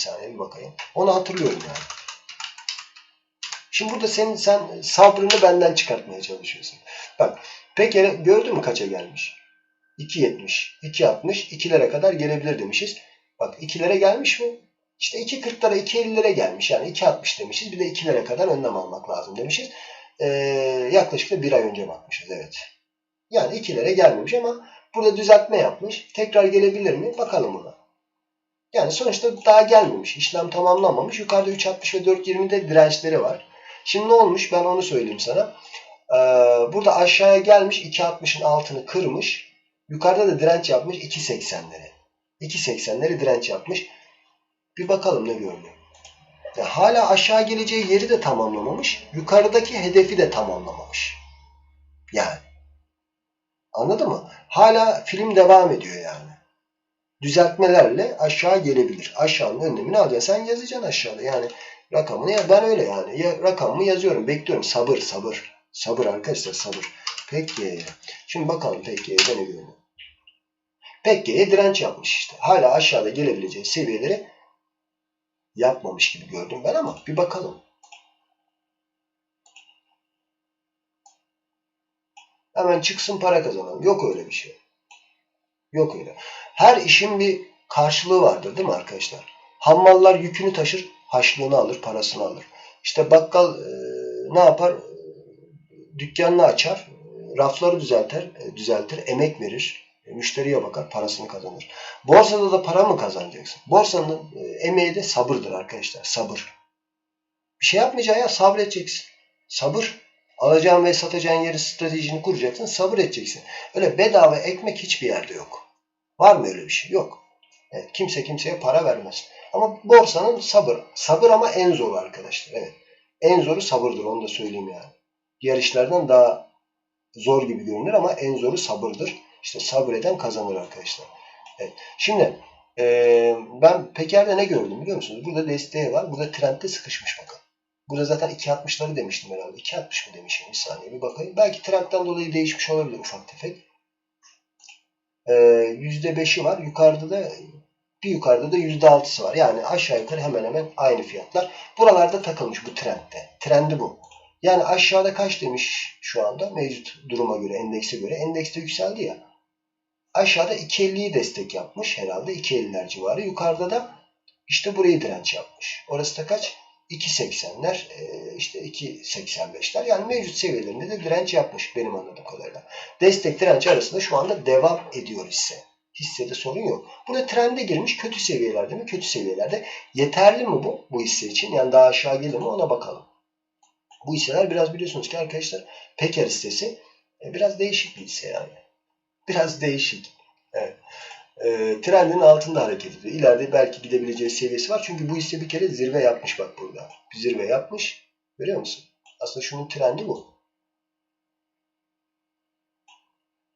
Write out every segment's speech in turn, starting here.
saniye bir bakayım. Onu hatırlıyorum yani. Şimdi burada senin sen sabrını benden çıkartmaya çalışıyorsun. Bak peki gördün mü kaça gelmiş? 2.70, 2.60, 2'lere kadar gelebilir demişiz. Bak 2'lere gelmiş mi? İşte 2.40'lara 2.50'lere gelmiş. Yani 2.60 demişiz. Bir de 2'lere kadar önlem almak lazım demişiz. Ee, yaklaşık da bir ay önce bakmışız. Evet. Yani 2'lere gelmemiş ama burada düzeltme yapmış. Tekrar gelebilir mi? Bakalım buna. Yani sonuçta daha gelmemiş. İşlem tamamlanmamış. Yukarıda 3.60 ve 4.20'de dirençleri var. Şimdi ne olmuş? Ben onu söyleyeyim sana. Ee, burada aşağıya gelmiş. 2.60'ın altını kırmış. Yukarıda da direnç yapmış 2.80'leri. 2.80'leri direnç yapmış. Bir bakalım ne görünüyor. Ya hala aşağı geleceği yeri de tamamlamamış. Yukarıdaki hedefi de tamamlamamış. Yani. Anladın mı? Hala film devam ediyor yani. Düzeltmelerle aşağı gelebilir. Aşağının önlemini alacaksın. Sen yazacaksın aşağıda. Yani rakamını ya ben öyle yani. Ya, rakamımı yazıyorum. Bekliyorum. Sabır sabır. Sabır arkadaşlar sabır. Peki. Şimdi bakalım peki ne görünüyor. Pekke'ye direnç yapmış işte. Hala aşağıda gelebileceği seviyeleri yapmamış gibi gördüm ben ama bir bakalım. Hemen çıksın para kazanalım. Yok öyle bir şey. Yok öyle. Her işin bir karşılığı vardır değil mi arkadaşlar? Hammallar yükünü taşır, haşlığını alır, parasını alır. İşte bakkal e, ne yapar? Dükkanını açar, rafları düzeltir, e, düzeltir, emek verir, e, müşteriye bakar, parasını kazanır. Borsada da para mı kazanacaksın? Borsanın e, emeği de sabırdır arkadaşlar. Sabır. Bir şey yapmayacaksın ya sabredeceksin. Sabır. Alacağın ve satacağın yeri stratejini kuracaksın. Sabır edeceksin. Öyle bedava ekmek hiçbir yerde yok. Var mı öyle bir şey? Yok. Evet, kimse kimseye para vermez. Ama borsanın sabır. Sabır ama en zoru arkadaşlar. Evet. En zoru sabırdır. Onu da söyleyeyim yani. Diğer işlerden daha zor gibi görünür ama en zoru sabırdır. İşte sabreden kazanır arkadaşlar. Evet. Şimdi e, ben Peker'de ne gördüm biliyor musunuz? Burada desteği var. Burada trendde sıkışmış bakın. Burada zaten 2.60'ları demiştim herhalde. 2.60 mı demişim? Bir saniye bir bakayım. Belki trendden dolayı değişmiş olabilir ufak tefek. E, %5'i var. Yukarıda da bir yukarıda da %6'sı var. Yani aşağı yukarı hemen hemen aynı fiyatlar. Buralarda takılmış bu trendde. Trendi bu. Yani aşağıda kaç demiş şu anda mevcut duruma göre, endekse göre. Endekste yükseldi ya. Aşağıda 2.50'yi destek yapmış herhalde. 2.50'ler civarı. Yukarıda da işte burayı direnç yapmış. Orası da kaç? 2.80'ler işte 2.85'ler. Yani mevcut seviyelerinde de direnç yapmış benim anladığım kadarıyla. Destek direnç arasında şu anda devam ediyor hisse. Hissede sorun yok. Burada trende girmiş kötü seviyelerde mi? Kötü seviyelerde. Yeterli mi bu? Bu hisse için. Yani daha aşağı gelir mi? Ona bakalım. Bu hisseler biraz biliyorsunuz ki arkadaşlar Peker hissesi biraz değişik bir hisse yani. Biraz değişik. Evet. E, trendin altında hareket ediyor. İleride belki gidebileceği seviyesi var. Çünkü bu hisse bir kere zirve yapmış bak burada. Bir zirve yapmış. Görüyor musun? Aslında şunun trendi bu.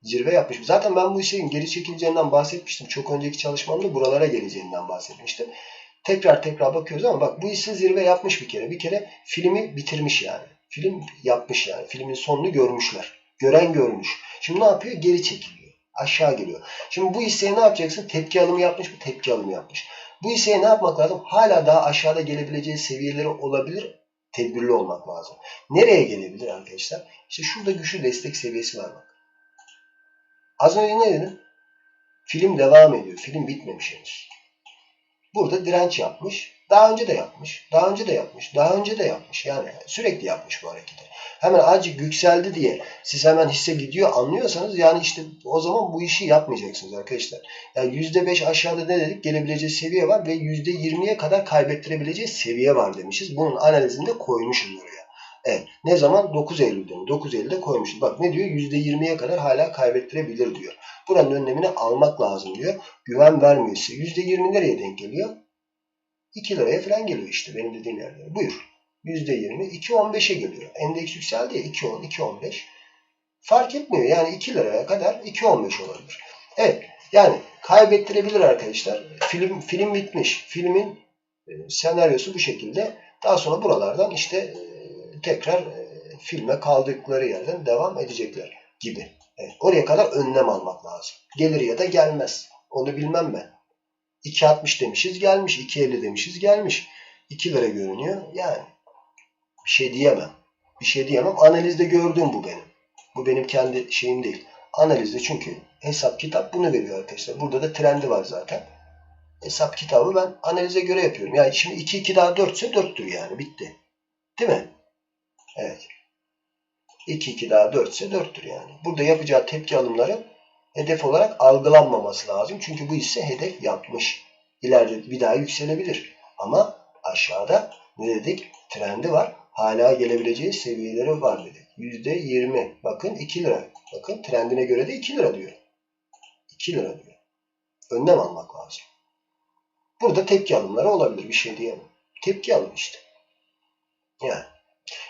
Zirve yapmış. Zaten ben bu hissenin geri çekileceğinden bahsetmiştim. Çok önceki çalışmamda buralara geleceğinden bahsetmiştim. Tekrar tekrar bakıyoruz ama bak bu hisse zirve yapmış bir kere. Bir kere filmi bitirmiş yani. Film yapmış yani. Filmin sonunu görmüşler. Gören görmüş. Şimdi ne yapıyor? Geri çekiliyor. Aşağı geliyor. Şimdi bu hisseye ne yapacaksın? Tepki alımı yapmış mı? Tepki alımı yapmış. Bu hisseye ne yapmak lazım? Hala daha aşağıda gelebileceği seviyeleri olabilir. Tedbirli olmak lazım. Nereye gelebilir arkadaşlar? İşte şurada güçlü destek seviyesi var bak. Az önce ne dedim? Film devam ediyor. Film bitmemiş henüz. Burada direnç yapmış. Daha önce de yapmış. Daha önce de yapmış. Daha önce de yapmış. Yani sürekli yapmış bu hareketi. Hemen azıcık yükseldi diye siz hemen hisse gidiyor anlıyorsanız yani işte o zaman bu işi yapmayacaksınız arkadaşlar. Yani %5 aşağıda ne dedik? Gelebileceği seviye var ve %20'ye kadar kaybettirebileceği seviye var demişiz. Bunun analizini de koymuşuz buraya. Evet. Ne zaman? 9 Eylül'de mi? 9 Eylül'de koymuşuz. Bak ne diyor? %20'ye kadar hala kaybettirebilir diyor. Buranın önlemini almak lazım diyor. Güven vermiyor size. %20 nereye denk geliyor? 2 liraya falan geliyor işte benim dediğim yerde. Buyur. %20 2.15'e geliyor. Endeks yükseldi ya 2.10, 2.15. Fark etmiyor. Yani 2 liraya kadar 2.15 olabilir. Evet. Yani kaybettirebilir arkadaşlar. Film film bitmiş. Filmin e, senaryosu bu şekilde. Daha sonra buralardan işte e, tekrar e, filme kaldıkları yerden devam edecekler gibi. Evet. Oraya kadar önlem almak lazım. Gelir ya da gelmez. Onu bilmem ben. 2.60 demişiz gelmiş. 2.50 demişiz gelmiş. 2 lira görünüyor. Yani bir şey diyemem. Bir şey diyemem. Analizde gördüğüm bu benim. Bu benim kendi şeyim değil. Analizde çünkü hesap kitap bunu veriyor arkadaşlar. Burada da trendi var zaten. Hesap kitabı ben analize göre yapıyorum. Yani şimdi 2 2 daha 4 ise 4'tür yani. Bitti. Değil mi? Evet. 2 2 daha 4 ise 4'tür yani. Burada yapacağı tepki alımları hedef olarak algılanmaması lazım. Çünkü bu hisse hedef yapmış. İleride bir daha yükselebilir. Ama aşağıda ne dedik? Trendi var. Hala gelebileceği seviyeleri var dedik. %20. Bakın 2 lira. Bakın trendine göre de 2 lira diyor. 2 lira diyor. Önlem almak lazım. Burada tepki alımları olabilir. Bir şey diyemem. Tepki alın işte. Yani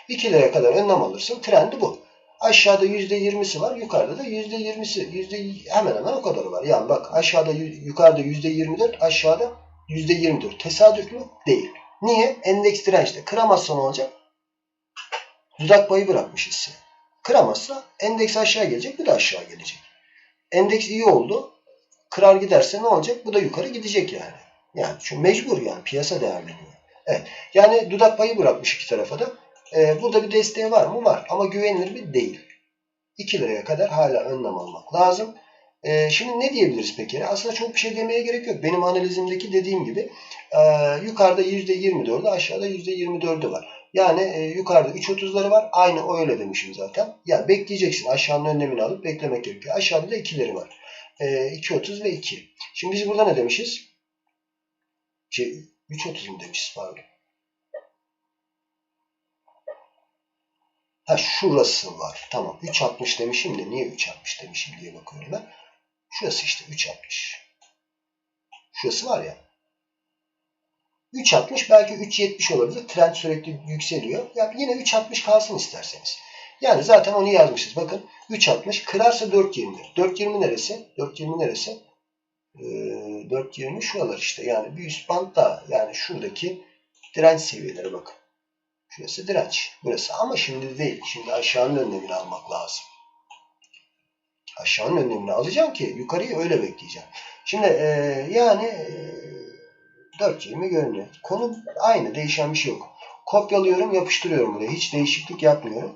2 liraya kadar önlem alırsın. Trendi bu. Aşağıda %20'si var. Yukarıda da %20'si. Yüzde, hemen hemen o kadarı var. Yani bak aşağıda yukarıda %24 aşağıda %24. Tesadüf mü? Değil. Niye? Endeks dirençte. Kıramazsa ne olacak? Dudak payı bırakmış hisse. Kıramazsa endeks aşağı gelecek. Bu da aşağı gelecek. Endeks iyi oldu. Kırar giderse ne olacak? Bu da yukarı gidecek yani. Yani şu mecbur yani. Piyasa değerleniyor. Evet. Yani dudak payı bırakmış iki tarafa da. Ee, burada bir desteği var mı? Var. Ama güvenilir mi? Değil. 2 liraya kadar hala önlem almak lazım. Ee, şimdi ne diyebiliriz peki? Aslında çok bir şey demeye gerek yok. Benim analizimdeki dediğim gibi e, yukarıda %24'ü aşağıda %24'ü var. Yani e, yukarıda 3.30'ları var. Aynı öyle demişim zaten. Yani bekleyeceksin. Aşağının önlemini alıp beklemek gerekiyor. Aşağıda da 2'leri var. E, 2.30 ve 2. Şimdi biz burada ne demişiz? Şey, 3.30 mu demişiz pardon. Ha şurası var. Tamam. 3.60 demişim de niye 3.60 demişim diye bakıyorum ben. Şurası işte 3.60. Şurası var ya. 3.60 belki 3.70 olabilir. Trend sürekli yükseliyor. Yani yine 3.60 kalsın isterseniz. Yani zaten onu yazmışız. Bakın 3.60 kırarsa 4.20. 4.20 neresi? 4.20 neresi? Ee, 4.20 şuralar işte. Yani bir üst band daha. Yani şuradaki direnç seviyeleri bakın. Şurası direnç. Burası ama şimdi değil. Şimdi aşağının önlemini almak lazım. Aşağının önlemini alacağım ki yukarıyı öyle bekleyeceğim. Şimdi e, yani e, 4.20 görünüyor. Konu aynı. Değişen bir şey yok. Kopyalıyorum, yapıştırıyorum buraya. Hiç değişiklik yapmıyorum.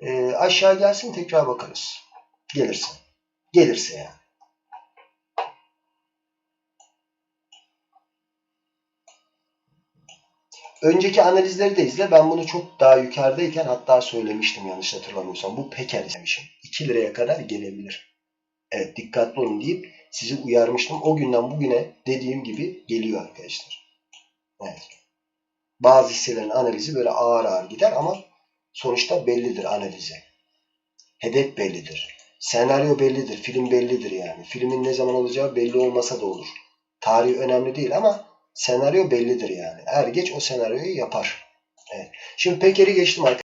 E, aşağı gelsin tekrar bakarız. Gelirse. Gelirse yani. Önceki analizleri de izle. Ben bunu çok daha yukarıdayken hatta söylemiştim yanlış hatırlamıyorsam. Bu Peker izlemişim. 2 liraya kadar gelebilir. Evet dikkatli olun deyip sizi uyarmıştım. O günden bugüne dediğim gibi geliyor arkadaşlar. Evet. Bazı hisselerin analizi böyle ağır ağır gider ama sonuçta bellidir analizi. Hedef bellidir. Senaryo bellidir. Film bellidir yani. Filmin ne zaman olacağı belli olmasa da olur. Tarih önemli değil ama senaryo bellidir yani. Er geç o senaryoyu yapar. Evet. Şimdi Peker'i geçtim arkadaşlar.